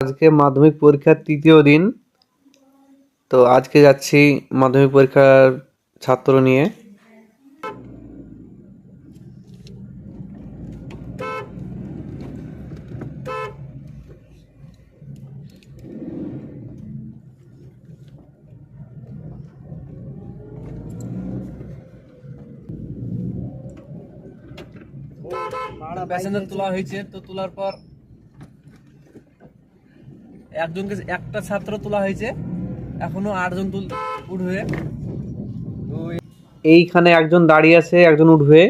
আজকে মাধ্যমিক পরীক্ষার তৃতীয় দিন। তো আজকে যাচ্ছি মাধ্যমিক পরীক্ষার ছাত্র নিয়ে। প্যাসেঞ্জার তোলা হয়েছে তো তোলার পর একজনকে একটা ছাত্র তোলা হয়েছে। এখনও আটজন তুল উঠবে এইখানে একজন দাঁড়িয়ে আছে, একজন উঠবে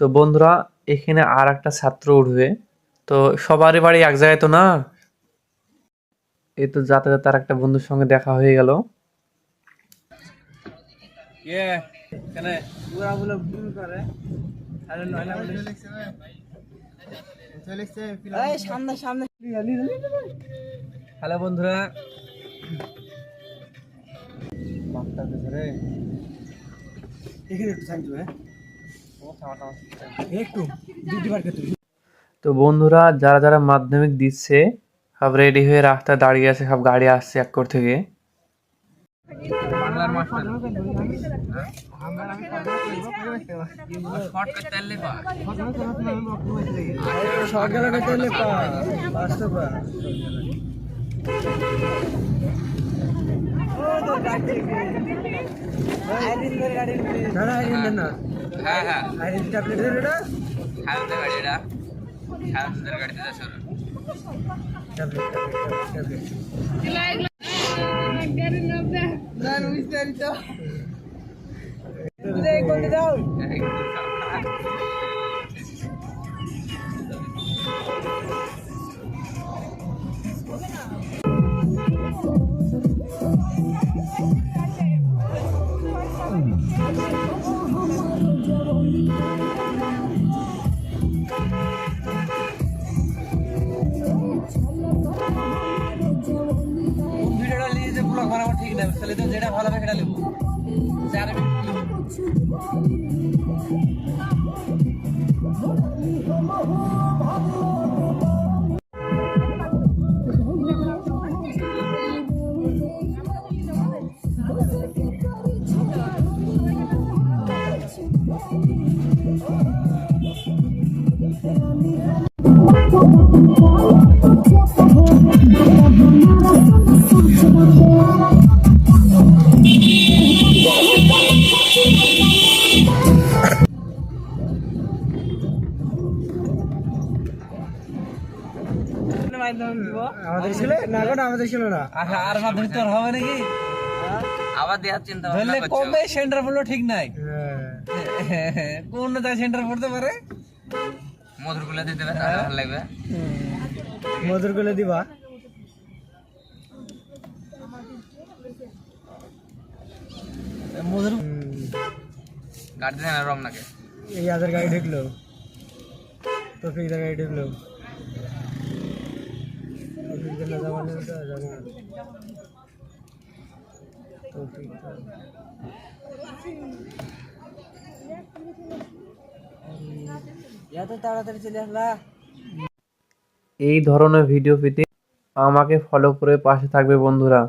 তো বন্ধুরা, এখানে আর একটা ছাত্র উঠবে তো সবারই বাড়ি এক জায়গায় তো না? এই তো যাতে যাতে আর একটা বন্ধুর সঙ্গে দেখা হয়ে গেল। হ্যালো বন্ধুরা। একটু দেবে একটু তো বন্ধুরা যারা যারা মাধ্যমিক দিচ্ছে সব রেডি হয়ে রাস্তায় দাঁড়িয়ে আছে সব গাড়ি আসছে এক একর থেকে। পাঁচশো পা হ্যাঁ হ্যাঁ। হ্যাঁ গাড়িটা হ্যাঁ গাড়িতে যাচ্ছে ব্লগ বানাবো ঠিক না তাহলে তো যেটা ভালো হবে সেটা নেব। আমাদের ছিল? না গো আমাদের ছিল না। আচ্ছা আর মাধ্যমিক তোর হবে নাকি? আবার দেওয়ার চিন্তা ধরলে কবে সেন্টার পড়ল ঠিক নাই? হ্যাঁ। কোন সেন্টার পড়তে পারে? মধুরগুলো দিতে তাহলে ভালো লাগবে। মধুরগুলো দিবা। মধুর গাড়ি দিতে না রং নাকে? এই আধার গাড়ি ঢুকলো। তফিকদার গাড়ি ঢুকলো। তাড়াতাড়ি এই ধরনের ভিডিও পেতে আমাকে ফলো করে পাশে থাকবে বন্ধুরা।